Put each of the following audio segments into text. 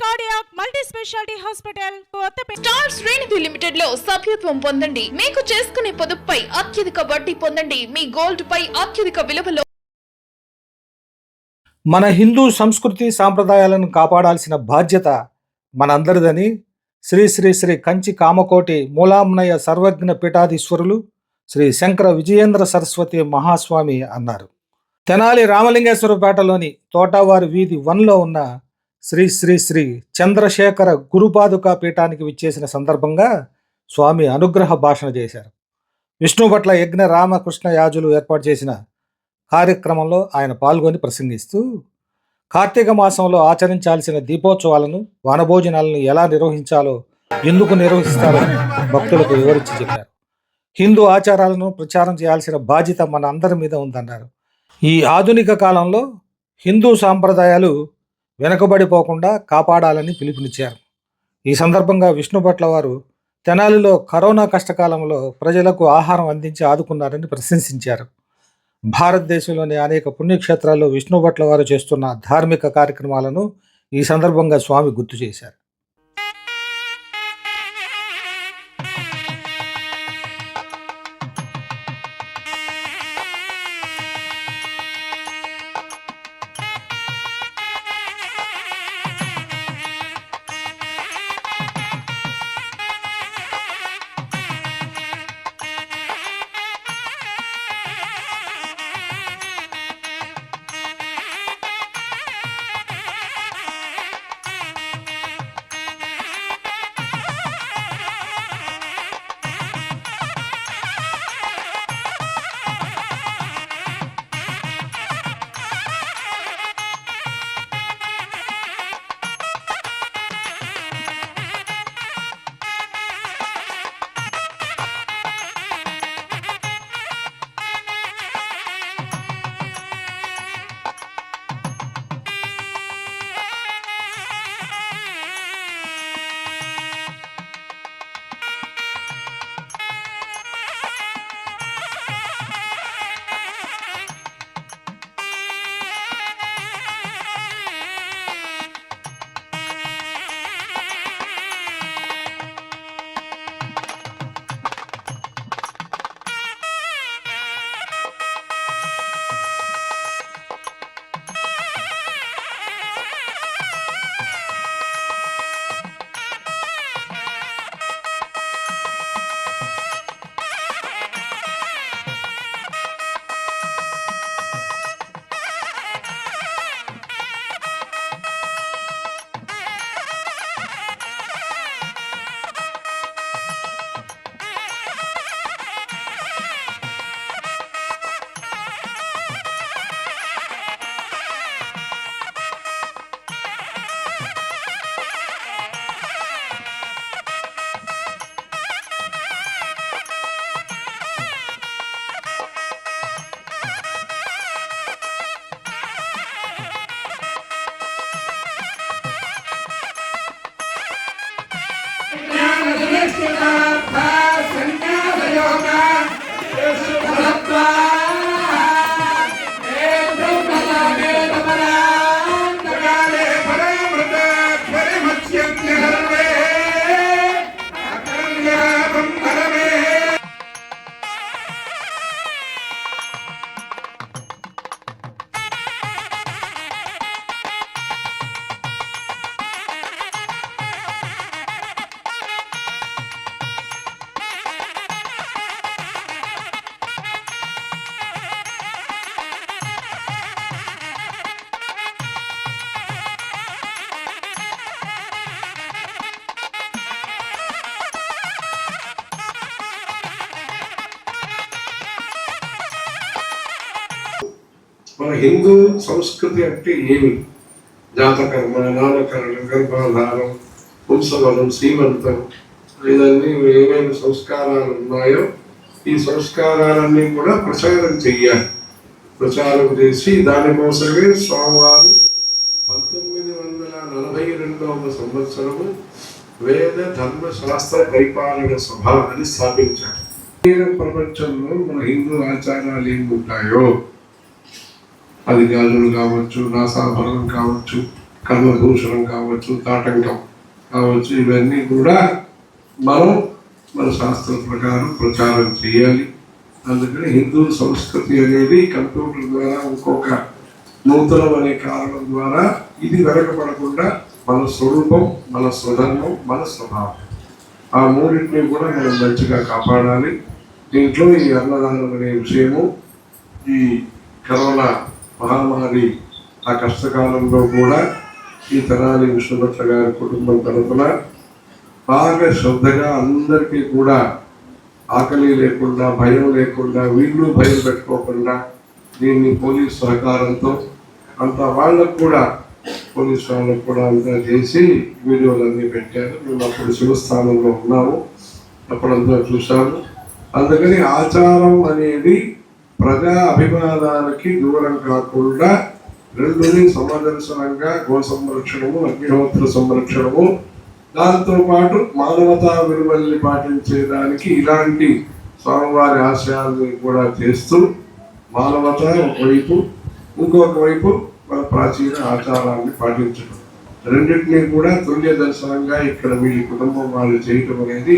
Cardiac multi speciality hospital star శ్రేణిధి లిమిటెడ్లో సభ్యత్వం పొందండి. మీకు చేసుకునే పొదుపుపై అత్యధిక వడ్డీ పొందండి. మీ గోల్డ్ పై అత్యధిక విలువలో మన హిందూ సంస్కృతి సాంప్రదాయాలను కాపాడాల్సిన బాధ్యత మనందరిదని శ్రీ శ్రీ శ్రీ కంచి కామకోటి మూలాంనయ సర్వజ్ఞ పీఠాధీశ్వరులు శ్రీ శంకర విజయేంద్ర సరస్వతి మహాస్వామి అన్నారు. తెనాలి రామలింగేశ్వరపేటలోని తోటవారి వీధి వన్లో ఉన్న శ్రీ శ్రీ శ్రీ చంద్రశేఖర గురుపాదుకా పీఠానికి విచ్చేసిన సందర్భంగా స్వామి అనుగ్రహ భాషణ చేశారు. విష్ణు పట్ల యజ్ఞ రామకృష్ణ యాజులు ఏర్పాటు చేసిన కార్యక్రమంలో ఆయన పాల్గొని ప్రసంగిస్తూ కార్తీక మాసంలో ఆచరించాల్సిన దీపోత్సవాలను వనభోజనాలను ఎలా నిర్వహించాలో ఎందుకు నిర్వహిస్తారో భక్తులకు వివరించి చెప్పారు. హిందూ ఆచారాలను ప్రచారం చేయాల్సిన బాధ్యత మన అందరి మీద ఉందన్నారు. ఈ ఆధునిక కాలంలో హిందూ సాంప్రదాయాలు వెనుకబడిపోకుండా కాపాడాలని పిలుపునిచ్చారు. ఈ సందర్భంగా విష్ణుభట్ల వారు తెనాలిలో కరోనా కష్టకాలంలో ప్రజలకు ఆహారం అందించి ఆదుకున్నారని ప్రశంసించారు. భారతదేశంలోని అనేక పుణ్యక్షేత్రాల్లో విష్ణుభట్ల వారు చేస్తున్న ధార్మిక కార్యక్రమాలను ఈ సందర్భంగా స్వామి గుర్తు చేశారు. హిందూ సంస్కృతి అంటే ఏమి? జాతకర్మ నామకరణం గర్భాధారం ఉత్సవం సీమంతం ఇవన్నీ ఏమేమి సంస్కారాలు ఉన్నాయో ఈ సంస్కారాలన్నీ కూడా ప్రచారం చెయ్యాలి. ప్రచారం చేసి దానికోసమే స్వామివారు పంతొమ్మిది వందల నలభై రెండవ సంవత్సరము వేద ధర్మ శాస్త్ర పరిపాలన సభ అని స్థాపించారు. ప్రపంచంలో మన హిందూ ఆచారాలు ఏమి అధికారులు కావచ్చు నాసాభరణం కావచ్చు కర్మభూషణం కావచ్చు తాటంకం కావచ్చు ఇవన్నీ కూడా మనం మన శాస్త్రం ప్రకారం ప్రచారం చేయాలి. అందుకని హిందూ సంస్కృతి అనేది కంప్యూటర్ ద్వారా ఇంకొక నూతనం అనే కారణం ద్వారా ఇది వెనకబడకుండా మన స్వరూపం మన స్వధర్మం మన స్వభావం. ఆ మూడింటిని కూడా మనం మంచిగా కాపాడాలి. దీంట్లో ఈ అన్నదానం అనే విషయము ఈ కరోనా మహమ్మారి ఆ కష్టకాలంలో కూడా ఈ తెనాలి విష్ణుభట్ల గారి కుటుంబం తరఫున బాగా శ్రద్ధగా అందరికీ కూడా ఆకలి లేకుండా భయం లేకుండా వీళ్ళు భయం పెట్టుకోకుండా దీన్ని పోలీస్ సహకారంతో అంత వాళ్ళకు కూడా పోలీస్ వాళ్ళకు కూడా అంతా చేసి వీడియోలు అన్నీ పెట్టారు. మేము అప్పుడు శివస్థానంలో ఉన్నాము. అప్పుడంతా చూసాము అందుకని ఆచారం అనేది ప్రజా అభిమానానికి దూరం కాకుండా రెండుని సమదర్శనంగా గో సంరక్షణము అగ్నిహోత్ర సంరక్షణము దాంతో పాటు మానవతా విలువల్ని పాటించేదానికి ఇలాంటి స్వామివారి ఆశయాల్ని కూడా చేస్తూ మానవత ఒకవైపు ఇంకొక వైపు మన ప్రాచీన ఆచారాన్ని పాటించడం. రెండింటినీ కూడా తుల్య దర్శనంగా ఇక్కడ మీ కుటుంబం వాళ్ళు చేయటం అనేది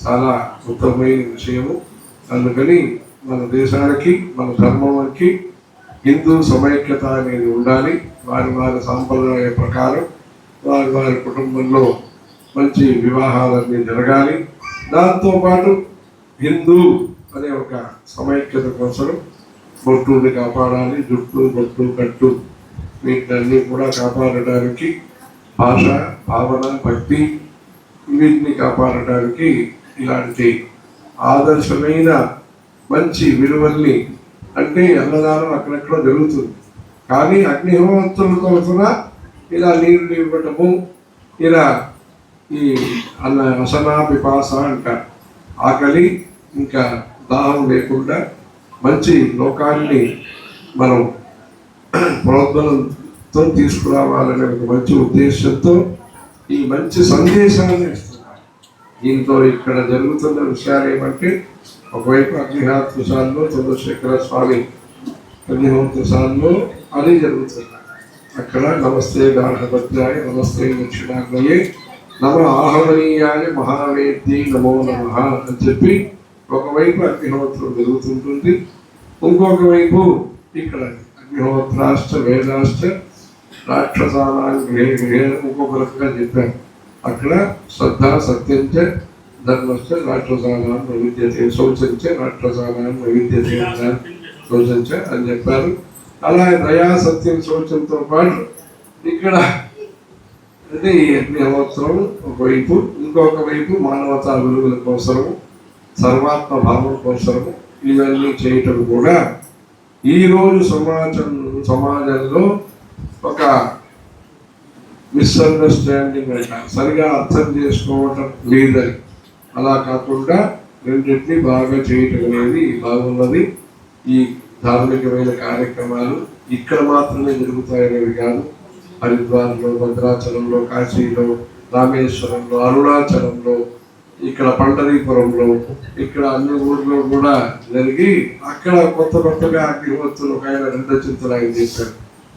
చాలా ఉత్తమమైన విషయము. అందుకని మన దేశానికి మన ధర్మానికి హిందూ సమైక్యత అనేది ఉండాలి. వారి వారి సాంప్రదాయ ప్రకారం వారి వారి కుటుంబంలో మంచి వివాహాలన్నీ జరగాలి. దాంతోపాటు హిందూ అనే ఒక సమైక్యత కోసం బొట్టుని కాపాడాలి. జుట్టు బొట్టు కట్టు వీటిని కూడా కాపాడడానికి భాష భావన భక్తి వీటిని కాపాడడానికి ఇలాంటి ఆదర్శమైన మంచి విలువల్ని అంటే అన్నదానం అక్కడెక్కడో జరుగుతుంది. కానీ అగ్ని అగ్నిహోత్రుల తరఫున ఇలా నీళ్ళు ఇవ్వటము ఇలా ఈ అన్న అసనా పిపాస అంటారు. ఆకలి ఇంకా దాహం లేకుండా మంచి లోకాన్ని మనం ప్రోద్బలంతో తీసుకురావాలనే ఒక మంచి ఉద్దేశంతో ఈ మంచి సందేశాన్ని ఇస్తున్నారు. దీంతో ఇక్కడ జరుగుతున్న విషయాలు ఏమంటే ఒకవైపు అగ్నిహాత్రసాల్లో చంద్రశేఖర స్వామి అగ్నిహోత్రసాల్లో అది జరుగుతుంది అక్కడ నమస్తే గాఢభద్రాయ నమస్తే దక్షిణాగ్నయే నమ ఆహరణీయాయ మహావేద్యి నమో నమ అని చెప్పి ఒకవైపు అగ్నిహోత్రం జరుగుతుంటుంది. ఇంకొక వైపు ఇక్కడ అగ్నిహోత్రాష్ట వేదాష్ట రాక్షసానాన్ని గృహే గృహే ఇంకొక రకంగా చెప్పారు. అక్కడ శ్రద్ధ సత్యంచ ధర్మశ్చ రాక్షసానాన్ని వైవిధ్యతే శౌచంచ రాక్షసానాన్ని వైవిధ్యతే శౌచంచ. అని చెప్పారు. అలా దయా సత్యం శౌచంతో పాటు ఇక్కడ అంటే ఈ అగ్నిహోత్రం ఒకవైపు ఇంకొక వైపు మానవతా విలువల కోసము సర్వాత్మ భావం కోసము ఇవన్నీ చేయటం కూడా ఈరోజు సమాజం సమాజంలో ఒక మిస్అండర్స్టాండింగ్ అంట సరిగా అర్థం చేసుకోవటం లేదని అలా కాకుండా రెండింటిని బాగా చేయటం అనేది బాగున్నది. ఈ ధార్మికమైన కార్యక్రమాలు ఇక్కడ మాత్రమే జరుగుతాయనేవి కాదు. హరిద్వార్లో భద్రాచలంలో కాశీలో రామేశ్వరంలో అరుణాచలంలో ఇక్కడ పండరీపురంలో ఇక్కడ అన్ని ఊర్లో కూడా జరిగి అక్కడ కొత్త కొత్తగా అగ్నిహోత్రులు ఒక ఆయన రెండు చింతలు ఆయన చేశారు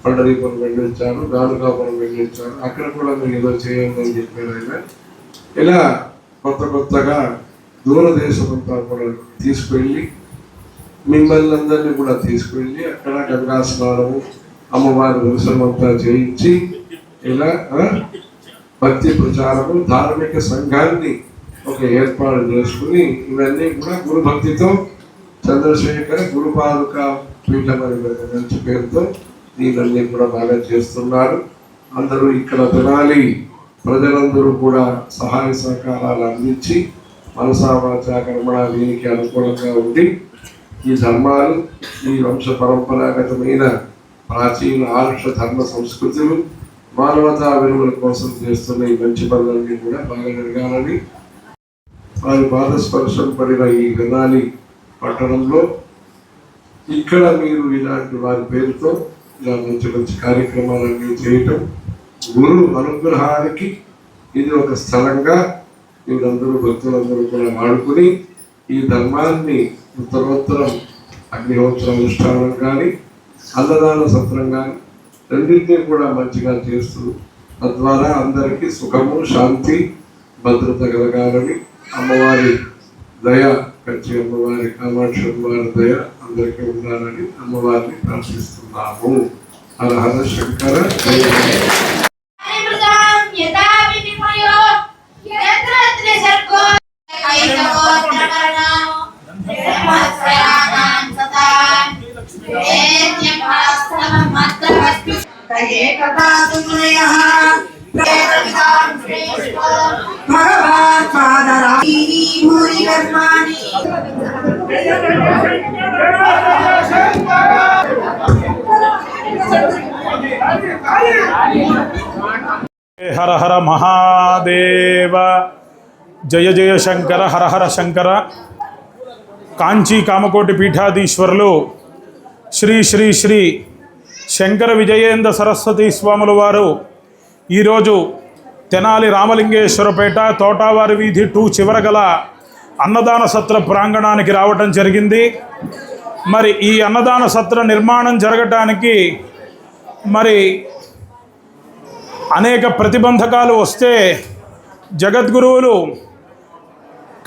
పండరీపురం వెళ్ళొచ్చారు గానుగాపురం వెళ్ళొచ్చారు అక్కడ కూడా మీరు ఏదో చేయండి అని చెప్పారు ఆయన. ఇలా కొత్త కొత్తగా దూరదేశం అంతా కూడా తీసుకెళ్ళి మిమ్మల్ని అందరినీ కూడా తీసుకెళ్ళి అక్కడ గంగాస్నానము అమ్మవారి దర్శనం అంతా చేయించి ఇలా భక్తి ప్రచారము ధార్మిక సంఘాన్ని ఒక ఏర్పాటు చేసుకుని ఇవన్నీ కూడా గురు భక్తితో చంద్రశేఖర గురుపాదుక పీఠం అనే మంచి పేరుతో దీనన్నీ కూడా బాగా చేస్తున్నారు. అందరూ ఇక్కడ తినాలి. ప్రజలందరూ కూడా సహాయ సహకారాలు అందించి మనసా కర్మణ దీనికి అనుకూలంగా ఉండి ఈ ధర్మాలు ఈ వంశ పరంపరాగతమైన ప్రాచీన ఆరుష ధర్మ సంస్కృతులు మానవతా విలువల కోసం చేస్తున్న ఈ మంచి పనులన్నీ కూడా బాగా జరగాలని వారి పాదస్పర్శం పడిన ఈ గణాలి పట్టణంలో ఇక్కడ మీరు ఇలాంటి వారి పేరుతో ఇలా మంచి మంచి కార్యక్రమాలన్నీ చేయటం గురు అనుగ్రహానికి ఇది ఒక స్థలంగా వీళ్ళందరూ భక్తులందరూ కూడా వాడుకుని ఈ ధర్మాన్ని ఉత్తరోత్తరం అగ్నిహోత్ర అనుష్ఠానం కానీ అన్నదాన సత్రం కానీ రెండింటినీ కూడా మంచిగా చేస్తూ తద్వారా అందరికీ సుఖము శాంతి భద్రత కలగాలని అమ్మవారి దయ కచ్చి అమ్మవారి కామాక్షి అమ్మవారి దయ అందరికీ ఉండాలని అమ్మవారిని ప్రార్థిస్తున్నాము. హర హర శంకర ఏకదాతు భూరి కర్మాణి హర హర మహాదేవ జయ జయ శంకర హర హర శంకర కాంచీ కామకోటి పీఠాధీశ్వరులు శ్రీ శ్రీ శ్రీ శంకర విజయేంద్ర సరస్వతి స్వాముల వారు ఈరోజు తెనాలి రామలింగేశ్వరపేట తోటావారి వీధి టూ చివర గల అన్నదాన సత్ర ప్రాంగణానికి రావటం జరిగింది. మరి ఈ అన్నదాన సత్ర నిర్మాణం జరగటానికి మరి అనేక ప్రతిబంధకాలు వస్తే జగద్గురువులు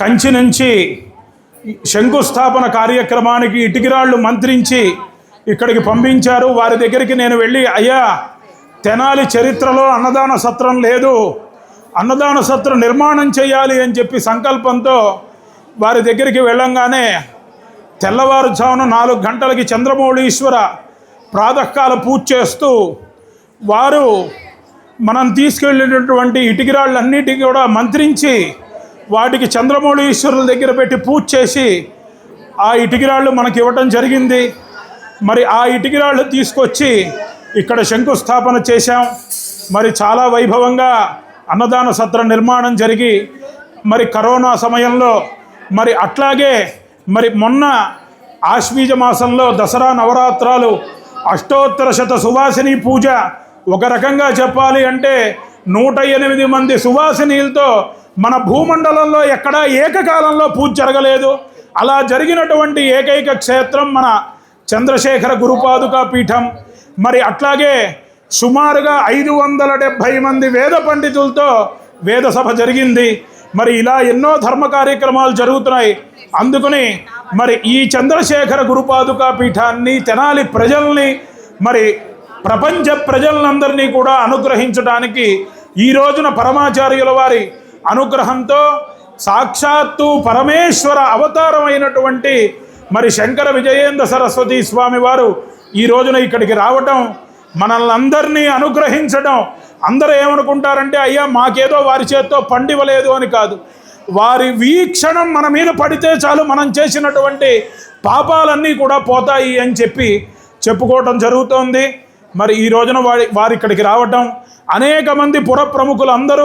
కంచి నుంచి శంకుస్థాపన కార్యక్రమానికి ఇటుకిరాళ్ళు మంత్రించి ఇక్కడికి పంపించారు. వారి దగ్గరికి నేను వెళ్ళి అయ్యా తెనాలి చరిత్రలో అన్నదాన సత్రం లేదు. అన్నదాన సత్రం నిర్మాణం చేయాలి అని చెప్పి సంకల్పంతో వారి దగ్గరికి వెళ్ళంగానే తెల్లవారుజామున నాలుగు గంటలకి చంద్రమౌళీశ్వర ప్రాతకాల పూజ చేస్తూ వారు మనం తీసుకెళ్ళినటువంటి ఇటుకిరాళ్ళన్నిటికీ కూడా మంత్రించి వాటికి చంద్రమౌళీశ్వరుల దగ్గర పెట్టి పూజ చేసి ఆ ఇటుకిరాళ్ళు మనకి ఇవ్వటం జరిగింది. మరి ఆ ఇటుకిరాళ్ళు తీసుకొచ్చి ఇక్కడ శంకుస్థాపన చేశాం. మరి చాలా వైభవంగా అన్నదాన సత్ర నిర్మాణం జరిగి మరి కరోనా సమయంలో మరి అట్లాగే మరి మొన్న ఆశ్వీజ మాసంలో దసరా నవరాత్రాలు అష్టోత్తర శత సువాసిని పూజ ఒక రకంగా చెప్పాలి అంటే నూట ఎనిమిది మంది సువాసినీలతో మన భూమండలంలో ఎక్కడా ఏకకాలంలో పూజ జరగలేదు. అలా జరిగినటువంటి ఏకైక క్షేత్రం మన చంద్రశేఖర గురుపాదుకా పీఠం. మరి అట్లాగే సుమారుగా ఐదు వందల డెబ్భై మంది వేద పండితులతో వేద సభ జరిగింది. మరి ఇలా ఎన్నో ధర్మ కార్యక్రమాలు జరుగుతున్నాయి. అందుకని మరి ఈ చంద్రశేఖర గురుపాదుకా పీఠాన్ని తెనాలి ప్రజల్ని మరి ప్రపంచ ప్రజలందరినీ కూడా అనుగ్రహించడానికి ఈ రోజున పరమాచార్యుల వారి అనుగ్రహంతో సాక్షాత్తు పరమేశ్వర అవతారమైనటువంటి మరి శంకర విజయేంద్ర సరస్వతి స్వామి వారు ఈ రోజున ఇక్కడికి రావటం మనల్ని అందరినీ అనుగ్రహించడం అందరూ ఏమనుకుంటారంటే అయ్యా మాకేదో వారి చేత్తో పండివ్వలేదు అని కాదు. వారి వీక్షణం మన మీద పడితే చాలు మనం చేసినటువంటి పాపాలన్నీ కూడా పోతాయి అని చెప్పి చెప్పుకోవటం జరుగుతోంది. మరి ఈ రోజున వారి వారి ఇక్కడికి రావటం అనేక మంది పుర ప్రముఖులు అందరూ